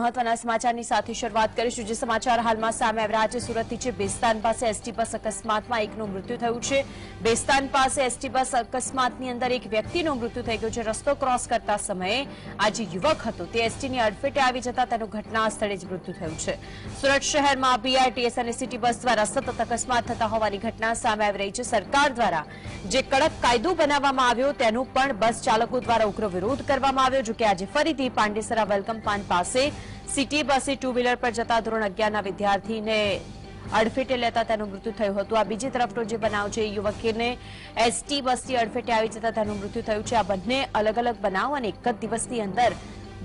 મહત્વના સમાચારની સાથે શરૂઆત કરીશું, જે સમાચાર હાલમાં સામે આવ્યા છે. સુરતથી છે બેસ્તાન પાસે એસટી બસ અકસ્માતમાં એકનું મૃત્યુ થયું છે. બેસ્તાન પાસે એસટી બસ અકસ્માતની અંદર એક વ્યક્તિનું મૃત્યુ થઈ ગયું છે. રસ્તો ક્રોસ કરતા સમયે આ જે યુવક હતો તે એસટીની અડફેટે આવી જતા તેનું ઘટના સ્થળે જ મૃત્યુ થયું છે. સુરત શહેરમાં બીઆરટીએસ અને સિટી બસ દ્વારા સતત અકસ્માત થતા હોવાની ઘટના સામે આવી રહી છે. સરકાર દ્વારા જે કડક કાયદો બનાવવામાં આવ્યો તેનું પણ બસ ચાલકો દ્વારા ઉગ્ર વિરોધ કરવામાં આવ્યો, જોકે આજે ફરીથી પાંડેસરા વેલકમ પાન પાસે સિટી બસે ટુ વ્હીલર પર જતા ધોરણ અગિયારના વિદ્યાર્થીને અડફેટે લેતા તેનું મૃત્યુ થયું હતું. આ બીજી તરફનો જે બનાવ છે યુવકીને એસટી બસની અડફેટે આવી જતા તેનું મૃત્યુ થયું છે. આ બંને અલગ અલગ બનાવ અને એક જ દિવસની અંદર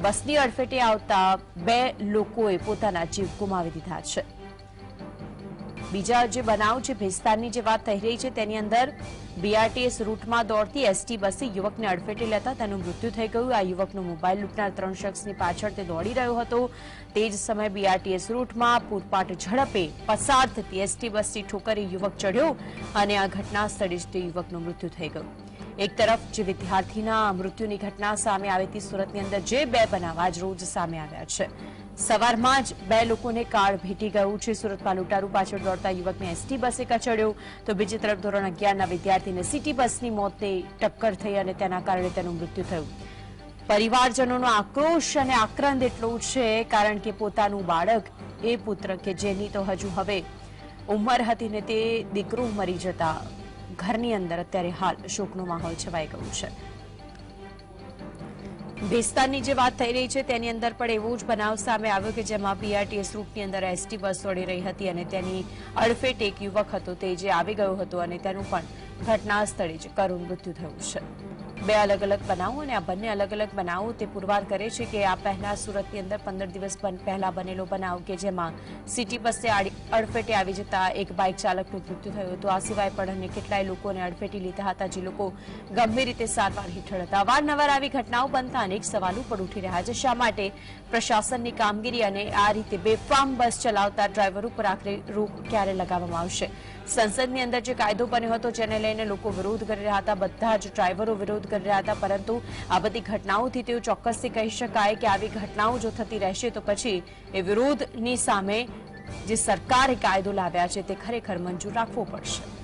બસની અડફેટે આવતા બે લોકોએ પોતાના જીવ ગુમાવી દીધા છે. બીજા જે બનાવ છે ભેસ્તાનની જે વાત થઈ રહી છે, તેની અંદર બીઆરટીએસ રૂટમાં દોડતી એસટી બસે યુવકને અડફેટે લેતા તેનું મૃત્યુ થઈ ગયું. આ યુવકનો મોબાઈલ લૂંટનાર ત્રણ શખ્સની પાછળ તે દોડી રહ્યો હતો. તે જ સમયે બીઆરટીએસ રૂટમાં પૂરપાટ ઝડપે પસાર થતી એસટી બસની ઠોકરે યુવક ચડ્યો અને આ ઘટના સ્થળે જ તે યુવકનું મૃત્યુ થઈ ગયું. એક તરફ જે વિદ્યાર્થીના મૃત્યુની ઘટના સામે આવી હતી સુરતની અંદર, જે બે બનાવ આજ રોજ સામે આવ્યા છે. સવારમાં જ બે લોકોને કાળ ભેટી ગયું છે. સુરતમાં લૂંટારૂ પાછળ દોડતા યુવકને એસટી બસે કચડ્યો. તો બીજી તરફ ધોરણ અગિયારના વિદ્યાર્થીને સિટી બસની મોતને ટક્કર થઈ અને તેના કારણે તેનું મૃત્યુ થયું. પરિવારજનોનો આક્રોશ અને આક્રંદ એટલો છે કારણ કે પોતાનું બાળક એ પુત્ર કે જેની તો હજુ હવે ઉંમર હતી ને તે દીકરો મરી જતા ઘરની અંદર અત્યારે હાલ શોકનો માહોલ છવાઈ ગયો છે. ભેસ્તાનની જે વાત થઈ રહી છે, તેની અંદર પણ એવો જ બનાવ સામે આવ્યો કે જેમાં પીઆરટીએસ રૂટની અંદર એસટી બસ દોડી રહી હતી અને તેની અડફેટ એક યુવક હતો, તે જે આવી ગયો હતો અને તેનું પણ ઘટના સ્થળે જ કરુણ મૃત્યુ થયું છે. બે અલગ અલગ બનાવો અને આ બંને અલગ અલગ બનાવો તે પુરવાર કરે છે કે આ પહેલા સુરતની અંદર પંદર દિવસ પહેલા બનેલો બનાવ કે જેમાં સિટી બસે અડફેટે આવી જતા એક બાઇક ચાલકનું મૃત્યુ થયું હતું. આ સિવાય પણ અન્ય કેટલાય લોકોને અડફેટી લીધા હતા જે લોકો ગંભીર રીતે સારવાર હેઠળ હતા. અવારનવાર આવી ઘટનાઓ બનતા અનેક સવાલો પણ ઉઠી રહ્યા છે. શા માટે પ્રશાસનની કામગીરી અને આ રીતે બેફામ બસ ચલાવતા ડ્રાઈવરો ઉપર આખરે રોક ક્યારે લગાવવામાં આવશે? સંસદની અંદર જે કાયદો બન્યો હતો જેને લઈને લોકો વિરોધ કરી રહ્યા હતા. બધા જ ડ્રાઈવરો વિરોધ કરી રહ્યા હતા, પરંતુ આ બધી ઘટનાઓથી તેઓ ચોક્કસથી કહી શકાય કે આવી ઘટનાઓ જો થતી રહેશે, તો પછી એ વિરોધની સામે જે સરકારે કાયદો લાવ્યા છે, તે ખરેખર મંજૂર રાખવો પડશે.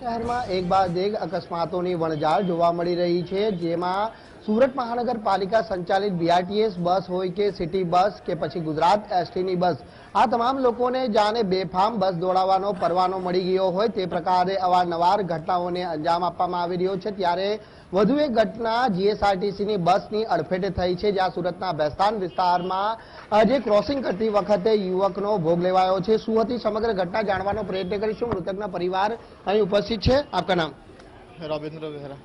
શહેરમાં એક બાદ એક અકસ્માતોની વણઝાર જોવા મળી રહી છે, જેમાં સુરત મહાનગરપાલિકા સંચાલિત બીઆરટીએસ બસ હોય કે સિટી બસ કે પછી ગુજરાત એસટીની બસ. આ તમામ લોકોને જાણે બેફામ બસ દોડાવવાનો પરવાનો મળી ગયો હોય તે પ્રકારે અવારનવાર ઘટનાઓને અંજામ આપવામાં આવી રહ્યો છે. ત્યારે વધુ એક ઘટના જીએસઆરટીસીની બસની અડફેટે થઈ છે, જ્યાં સુરતના બેસ્તાન વિસ્તારમાં આજે ક્રોસિંગ કરતી વખતે યુવકનો ભોગ લેવાયો છે. શું હતી સમગ્ર ઘટના જાણવાનો પ્રયત્ન કરીશું. મૃતકના પરિવાર અહીં ઉપસ્થિત सीट है। आपका नाम? रविंद्र बेहरा।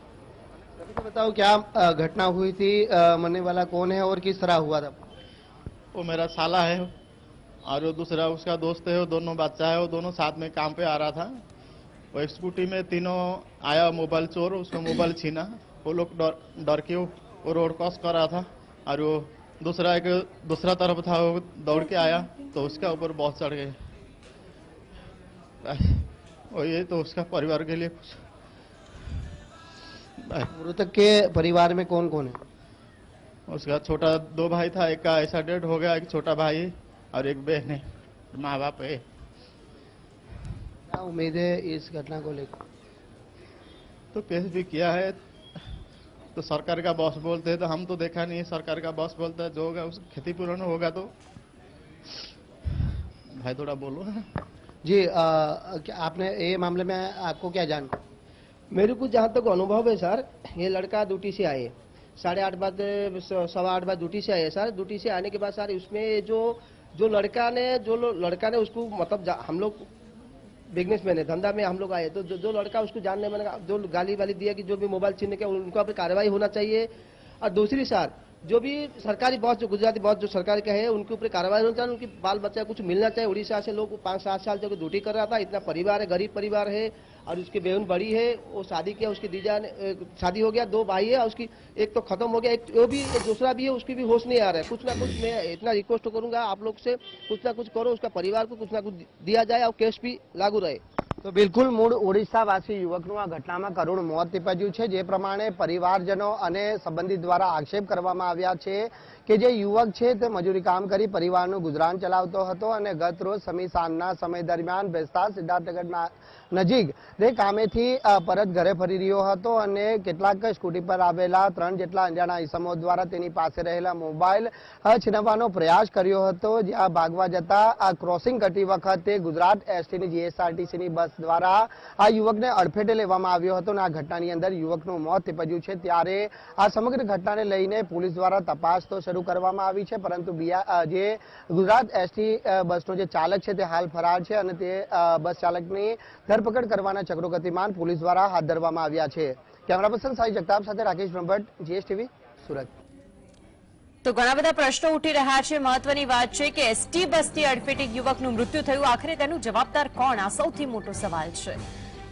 तो बताओ क्या घटना हुई थी मरने वाला कौन है और किस तरह हुआ था? वो मेरा साला है और वो दूसरा उसका दोस्त है वो दोनों बच्चा है वो दोनों साथ में काम पे आ रहा था। वो स्कूटी में तीनों आया मोबाइल चोर उसको मोबाइल छीना। वो लोग डर के वो रोड क्रॉस कर रहा था और वो दूसरा एक दूसरा तरफ़ था वो दौड़ के आया तो उसके ऊपर बहुत चढ़ गए। वो ये तो उसका परिवार के लिए कुछ मृतक के परिवार में कौन कौन है? उसका छोटा दो भाई था एक का ऐसा डेड हो गया एक छोटा भाई और एक बहन है माँ बाप है। क्या उम्मीद है इस घटना को लेकर? तो केस भी किया है तो सरकार का बॉस बोलते हैं तो हम तो देखा नहीं है सरकार का बॉस बोलता है जो होगा उस क्षतिपूर्ण होगा तो। भाई थोड़ा बोलो। जी क्या आपने ये मामले में आपको क्या जान? मेरे को जहाँ तक अनुभव है सर ये लड़का ड्यूटी से आए। साढ़े आठ बाद सवा आठ बाद ड्यूटी से आए सर। ड्यूटी से आने के बाद सर उसमें जो जो लड़का ने जो लड़का ने उसको मतलब हम लोग बिज़नेस मैन है धंधा में हम लोग आए। तो जो, जो लड़का उसको जानने मैंने जो गाली वाली दिया कि जो भी मोबाइल छीनने के उनको पर कार्रवाई होना चाहिए। और दूसरी सर जो भी सरकारी बॉस, जो गुजराती बॉस, जो सरकार के है, उनके ऊपर कार्रवाई होनी चाहिए, उनकी बाल बच्चा कुछ मिलना चाहिए। उड़ीसा से लोग पाँच, सात साल से ड्यूटी कर रहा था, इतना परिवार है, गरीब परिवार है, और उसकी बहन बड़ी है, वो शादी किया, उसकी दीजा शादी हो गया, दो भाई है, और उसकी एक तो खत्म हो गया, एक वो भी, एक दूसरा भी है, उसकी भी होश नहीं आ रहा है। कुछ ना कुछ मैं इतना रिक्वेस्ट करूँगा आप लोग से, कुछ ना कुछ करो, उसका परिवार को कुछ ना कुछ दिया जाए और केस भी लागू रहे। તો બિલકુલ મૂળ ઓડિશાવાસી યુવકનું આ ઘટનામાં કરુણ મોત નીપજ્યું છે. જે પ્રમાણે પરિવારજનો અને સંબંધિત દ્વારા આક્ષેપ કરવામાં આવ્યા છે કે જે યુવક છે તે મજૂરી કામ કરી પરિવારનું ગુજરાન ચલાવતો હતો અને ગત રોજ સમી સમય દરમિયાન ભેસ્તા સિદ્ધાર્થનગરના નજીક તે કામેથી પરત ઘરે ફરી રહ્યો હતો અને કેટલાક સ્કૂટી પર આવેલા ત્રણ જેટલા અંજાના ઇસમો દ્વારા તેની પાસે રહેલા મોબાઈલ છીનવવાનો પ્રયાસ કર્યો હતો. જ્યાં ભાગવા જતા આ ક્રોસિંગ કરતી વખતે ગુજરાત એસટીની, જીએસઆરટીસીની બસ દ્વારા આ યુવકને અડફેટે લેવામાં આવ્યો હતો અને આ ઘટનાની અંદર યુવકનું મોત નિપજ્યું છે. ત્યારે આ સમગ્ર ઘટનાને લઈને પોલીસ દ્વારા તપાસ તો શરૂ કરવામાં આવી છે, પરંતુ જે ગુજરાત એસટી બસનો જે ચાલક છે તે હાલ ફરાર છે અને તે બસ ચાલકની ધરપકડ કરવાના ચક્રો ગતિમાન પોલીસ દ્વારા હાથ ધરવામાં આવ્યા છે. કેમેરા પર્સન સાઈ જગતાપ સાથે રાકેશ બ્રહ્મભટ્ટ, જીએસટીવી, સુરત. તો ઘણા બધા પ્રશ્નો ઉઠી રહ્યા છે. મહત્વની વાત છે કે એસટી બસથી અડફેટી યુવકનું મૃત્યુ થયું. આખરે તેનું જવાબદાર કોણ? આ સૌથી મોટો સવાલ છે.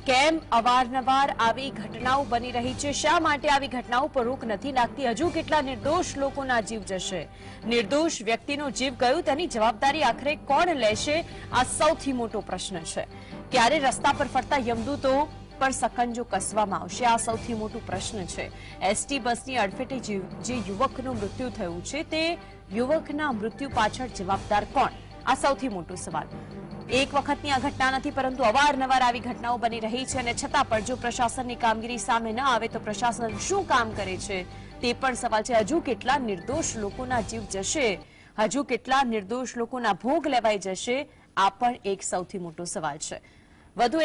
કેમ અવારનવાર આવી ઘટનાઓ બની રહી છે? શા માટે આવી ઘટનાઓ પર રોક નથી લાગતી? હજુ કેટલા નિર્દોષ લોકોના જીવ જશે? નિર્દોષ વ્યક્તિનો જીવ ગયો તેની જવાબદારી આખરે કોણ લેશે? આ સૌથી મોટો પ્રશ્ન છે. ક્યારે રસ્તા પર ફરતા યમદૂતો પર સકંજો કસવામાં આવશે. આ સૌથી મોટો પ્રશ્ન છે. એસટી બસની અડફેટે જે યુવકનું મૃત્યુ થયું છે, તે યુવકના મૃત્યુ પાછળ જવાબદાર કોણ? આ સૌથી મોટો સવાલ. એક વખતની આ ઘટના નથી, પરંતુ અવારનવાર આવી ઘટનાઓ બની રહી છે અને છતાં પણ જો પ્રશાસનની કામગીરી સામે ન આવે, તો પ્રશાસન શું કામ કરે છે? તે પણ સવાલ છે. હજુ કેટલા નિર્દોષ લોકોના જીવ જશે? હજુ કેટલા નિર્દોષ લોકોના ભોગ લેવાઈ જશે? આ પણ એક સૌથી મોટો સવાલ છે. વધુ